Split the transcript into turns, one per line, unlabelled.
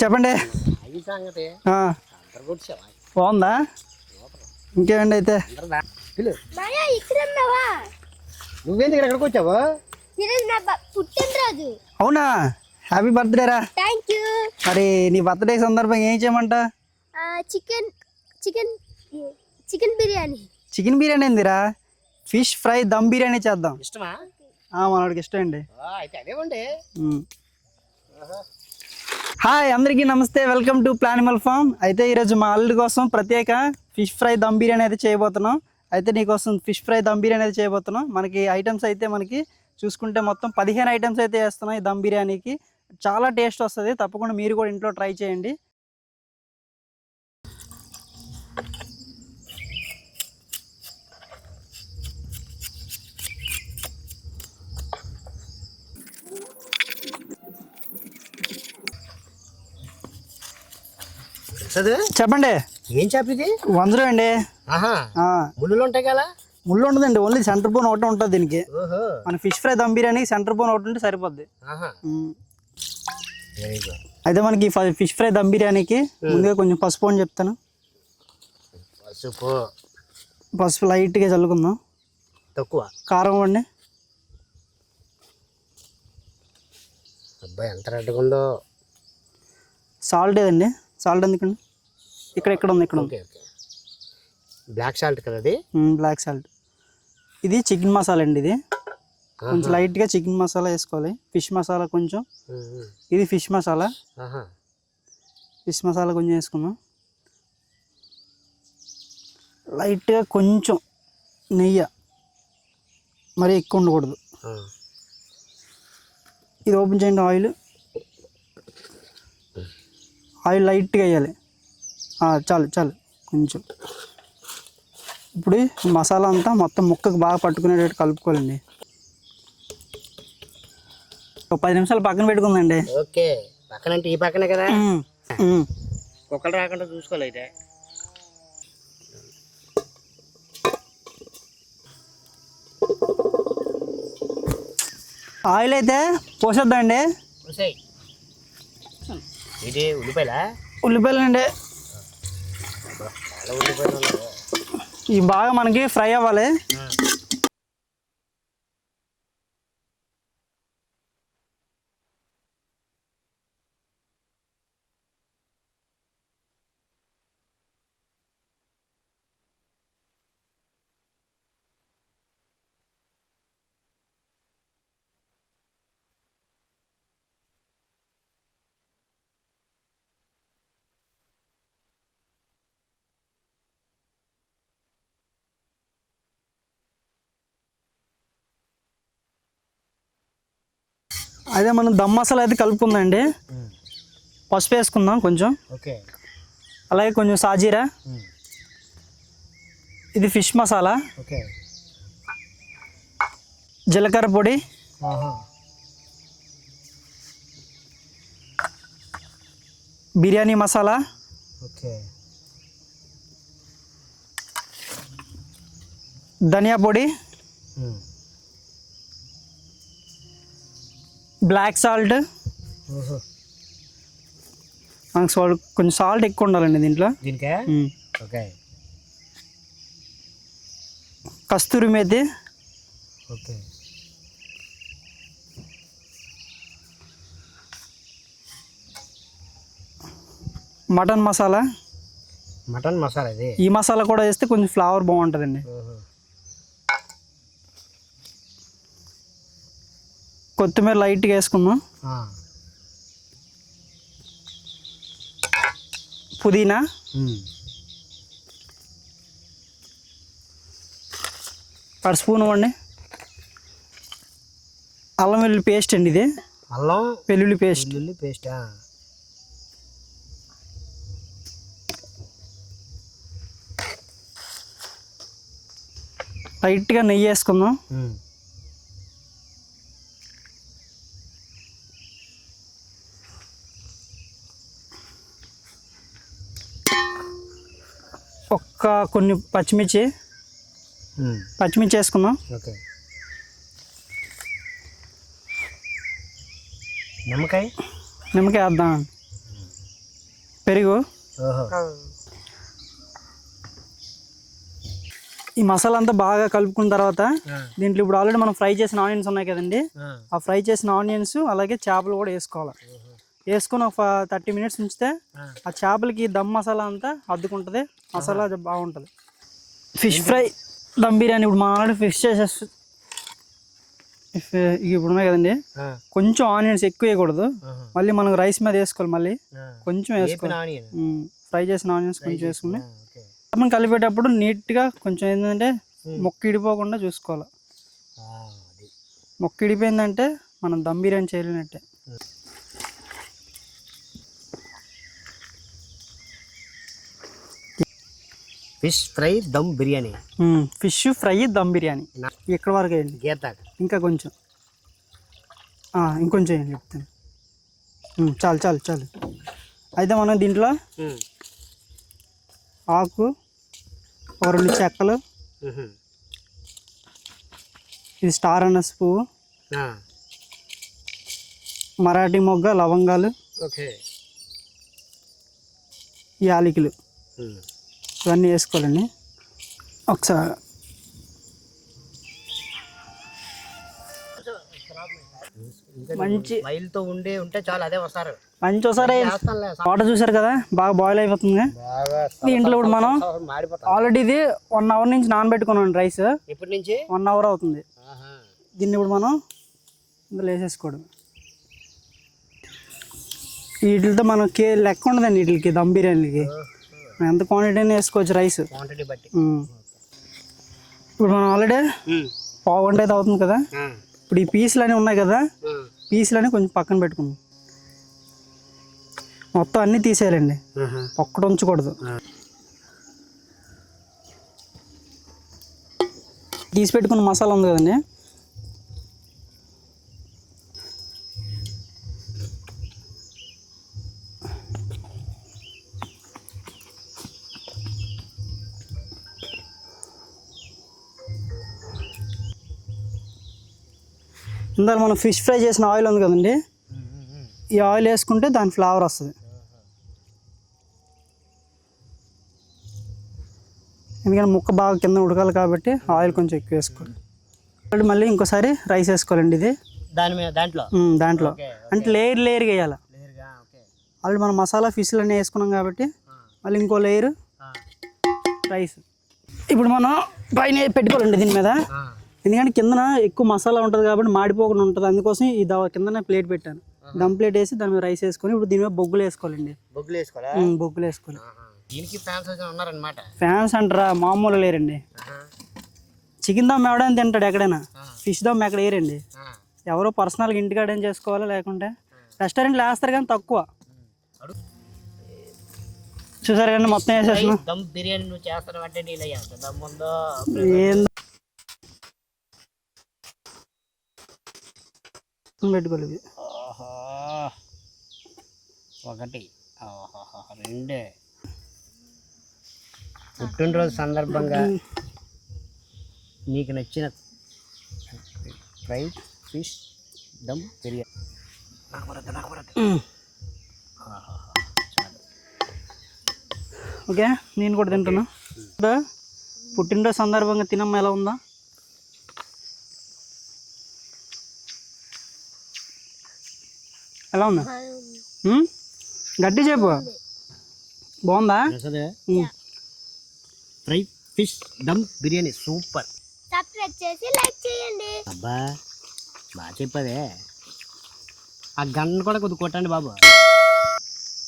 చెప్పండి. బాగుందా? ఇంకేమండి అయితే?
ఇక్కడ
ఎక్కడికి వచ్చావు?
పుట్టినరోజు.
అవునా? హ్యాపీ బర్త్డే రా.
థ్యాంక్ యూ
మరి నీ బర్త్డే సందర్భంగా ఏం చేయమంట?
Chicken chicken chicken biryani.
Chicken biryani ఏందిరా? ఫిష్ ఫ్రై దమ్ బిర్యానీ చేద్దాం.
ఇష్టమా?
ఆ, మనోడికి ఇష్టం అండి
అయితే.
హాయ్ అందరికీ నమస్తే. Welcome to Planimal farm. అయితే ఈరోజు మా అల్లుడి కోసం ప్రత్యేక ఫిష్ ఫ్రై దమ్ బిర్యానీ అయితే చేయబోతున్నాం. అయితే నీకోసం ఫిష్ ఫ్రై దమ్ బిర్యానీ అయితే చేయబోతున్నాం. మనకి ఐటమ్స్ అయితే మనకి చూసుకుంటే మొత్తం పదిహేను ఐటమ్స్ అయితే వేస్తున్నాం ఈ దమ్ బిర్యానీకి. చాలా టేస్ట్ వస్తుంది. తప్పకుండా మీరు కూడా ఇంట్లో ట్రై చేయండి.
చదువు
చెప్పండి.
ఏం చేప ఇది?
వందరం అండి.
ఆహా. ముళ్ళు ఉంటాయి కదా?
ముళ్ళు ఉండదండి ఓన్లీ సెంటర్ బోన్ ఒకటే ఉంటుంది దీనికి. మన ఫిష్ ఫ్రై దమ్ బిర్యానీకి సెంటర్ బోన్ ఒకటి ఉంటే సరిపోద్ది. అయితే మనకి ఫిష్ ఫ్రై దమ్ బిర్యానీకి ముందుగా కొంచెం పసుపు అని చెప్తాను.
పసుపు.
పసుపు లైట్గా చల్లుకుందాం.
తక్కువ.
కారం అండి
అబ్బాయి ఎంత రెడ్గా ఉందో.
సాల్ట్ ఏదండి? సాల్ట్ ఎందుకండి ఇక్కడ? ఇక్కడ ఉంది ఇక్కడ ఉంది.
బ్లాక్ సాల్ట్ కదా అది?
Black salt. ఇది చికెన్ మసాలా అండి ఇది. కొంచెం లైట్గా చికెన్ మసాలా వేసుకోవాలి. ఫిష్ మసాలా కొంచెం. ఇది ఫిష్ మసాలా. ఫిష్ మసాలా కొంచెం వేసుకుందాం. లైట్గా కొంచెం నెయ్యి. మరీ ఎక్కువ ఉండకూడదు. ఇది ఓపెన్ చేయండి ఆయిల్. ఆయిల్ లైట్గా వేయాలి. చాలు చాలు. కొంచెం. ఇప్పుడు మసాలా అంతా మొత్తం ముక్కకు బాగా పట్టుకునేటట్టు కలుపుకోవాలండి. ఒక పది నిమిషాలు పక్కన పెట్టుకుందండి.
ఓకే. పక్కన అంటే ఈ పక్కనే కదా. కుక్కలు రాకుండా చూసుకోవాలి అయితే.
ఆయిల్ అయితే పోసేద్దండి
చూసాయి ఇది ఉల్లిపాయలా?
ఉల్లిపాయలు అండి
చాలా ఉల్లిపాయలు ఉన్నాయి.
ఇవి బాగా మనకి ఫ్రై అవ్వాలి. అదే మనం దమ్ మసాలా అయితే కలుపుకుందండి. పసుపు వేసుకుందాం కొంచెం.
ఓకే.
అలాగే కొంచెం సాజీరా. ఇది ఫిష్ మసాలా.
ఓకే.
జీలకర్ర పొడి. బిర్యానీ మసాలా.
ఓకే.
ధనియా పొడి. Black salt. మనకు సాల్ట్ కొంచెం సాల్ట్ ఎక్కువ ఉండాలండి దీంట్లో.
Okay.
Kasturi methi.
Okay.
Mutton masala.
Mutton masala ఇది?
ఈ మసాలా కూడా వేస్తే కొంచెం ఫ్లేవర్ బాగుంటుందండి. కొత్తిమీర లైట్గా వేసుకుందాం.
ఆ.
పుదీనా. ఒక స్పూన్ ఇవ్వండి అల్లం వెల్లుల్లి పేస్ట్ అండి ఇది.
అల్లం
వెల్లుల్లి పేస్ట్
వెల్లుల్లి పేస్ట్
లైట్గా నెయ్యి వేసుకుందాం. ఒక్క కొన్ని పచ్చిమిర్చి. పచ్చిమిర్చి వేసుకుందాం.
ఓకే. నిమ్మకాయ?
నిమ్మకాయ వేద్దాం. పెరుగు. ఈ మసాలా అంతా బాగా కలుపుకున్న తర్వాత దీంట్లో ఇప్పుడు ఆల్రెడీ మనం ఫ్రై చేసిన ఆనియన్స్ ఉన్నాయి కదండి.
ఆ,
ఫ్రై చేసిన ఆనియన్స్ అలాగే చేపలు కూడా వేసుకోవాలి. వేసుకొని ఒక థర్టీ మినిట్స్ ఉంచితే
ఆ,
చేపలకి దమ్ మసాలా అంతా అద్దుకుంటుంది. మసాలా బాగుంటుంది. ఫిష్ ఫ్రై దమ్ బిర్యానీ ఇప్పుడు మా ఆల్రెడీ ఫిష్ చేసేసి ఫిష్ ఇప్పుడు ఉన్నాయి కదండి కొంచెం ఆనియన్స్ ఎక్కువ వేయకూడదు. మళ్ళీ మనం రైస్ మీద వేసుకోవాలి మళ్ళీ. కొంచెం వేసుకోవాలి. ఫ్రై చేసిన ఆనియన్స్ కొంచెం వేసుకుని. మనం కలిపేటప్పుడు నీట్గా కొంచెం ఏంటంటే మొక్క ఇడిపోకుండా చూసుకోవాలి. మొక్క ఇడిపోయిందంటే మనం dum biryani చేయలేనట్టే.
Fish fry dum biryani.
Fish fry dum biryani. ఇక్కడ వరకు వేయండి?
గీత.
ఇంకా కొంచెం. ఇంకొంచెం వేయండి చెప్తాను. చాలు చాలు చాలు. అయితే మనం దీంట్లో ఆకు ఒక రెండు చెక్కలు. ఇది స్టార్ అనస్ పువ్వు మరాఠీ మొగ్గ లవంగాలు
ఓకే.
యాలకులు. ఇవన్నీ వేసుకోవాలండి. ఒకసారి. మంచి
మైల్తో ఉండే ఉంటే చాలు అదే వస్తారు
మంచి ఒకసారి. వాటర్ చూసారు కదా? బాగా బాయిల్ అయిపోతుంది దీంట్లో ఇప్పుడు మనం ఆల్రెడీ ఇది వన్ అవర్ నుంచి నానబెట్టుకున్నాం రైస్
ఇప్పటి నుంచి?
వన్ అవర్ అవుతుంది.
ఆహా.
దీన్ని ఇప్పుడు మనం ఇందులో వేసేసుకోవడం. వీటితో మనం కే లెక్క ఉండదండి వీటికి దమ్ బిర్యానీకి ఎంత క్వాంటిటీ అయినా వేసుకోవచ్చు రైస్
క్వాంటిటీ బట్టి.
ఇప్పుడు మనం ఆల్రెడీ. పావు గంట అయితే అవుతుంది కదా? ఇప్పుడు ఈ పీసులు అనేవి ఉన్నాయి కదా. పీసులు అనేవి కొంచెం పక్కన పెట్టుకుందాం. మొత్తం అన్నీ తీసేయాలండి. ఒక్కటి ఉంచకూడదు. తీసి పెట్టుకున్న మసాలా ఉంది కదండి? ఇందాక మనం ఫిష్ ఫ్రై చేసిన ఆయిల్ ఉంది కదండి. ఈ ఆయిల్ వేసుకుంటే దాని ఫ్లేవర్ వస్తుంది. ఎందుకంటే ముక్క బాగా కింద ఉడకాలి కాబట్టి ఆయిల్ కొంచెం ఎక్కువ వేసుకోవాలి. మళ్ళీ ఇంకోసారి రైస్ వేసుకోవాలండి ఇది.
దాని మీద దాంట్లో?
దాంట్లో. అంటే లేయర్ లేయర్గా వేయాలి. ఆల్రెడీ మనం మసాలా ఫిష్లు అన్నీ వేసుకున్నాం కాబట్టి మళ్ళీ ఇంకో లేయర్ రైస్. ఇప్పుడు మనం పైన పెట్టుకోవాలండి దీని మీద. ఎందుకంటే కిందన ఎక్కువ మసాలా ఉంటుంది కాబట్టి మాడిపోకుండా ఉంటుంది. అందుకోసం ఈ ద కిందన ప్లేట్ పెట్టాను. దమ్ ప్లేట్ వేసి దాని మీద రైస్ వేసుకొని ఇప్పుడు దీని మీద బొగ్గులు వేసుకోవాలండి.
బొగ్గులు వేసుకోవాలా?
బొగ్గులు వేసుకోవాలి.
దీనికి ఫ్యాన్స్ ఉన్నారనమాట
ఫ్యాన్స్ అంటారా? మామూలు లేరండి. చికెన్ దమ్ ఎవడైనా తింటాడు ఎక్కడైనా? ఫిష్ దమ్ ఎక్కడ వేయరండి. ఎవరో పర్సనల్గా ఇంటికాడ ఏం చేసుకోవాలో లేకుంటే? రెస్టారెంట్లో వేస్తారు కానీ తక్కువ. చూసారు కానీ మొత్తం వేసేసిన
దమ్ బిర్యానీ నువ్వు చేస్తావు అంటే నీళ్ళు ఎంత దమ్ ఉందో?
ఏం పెట్టుకోలేదు ఇది.
ఒకటి. రెండే. పుట్టినరోజు సందర్భంగా నీకు నచ్చిన fry fish dum biryani.
Okay నేను కూడా తింటున్నా. పుట్టినరోజు సందర్భంగా తినమ్మ ఎలా ఉందా? ఎలా ఉందా? గట్టి చెప్పు. బాగుందా.
Fry fish dum biryani super.
Subscribe చేసి లైక్ చేయండి.
అబ్బా బాగా చెప్పవే. ఆ గన్ను కూడా కొద్ది కొట్టండి బాబు.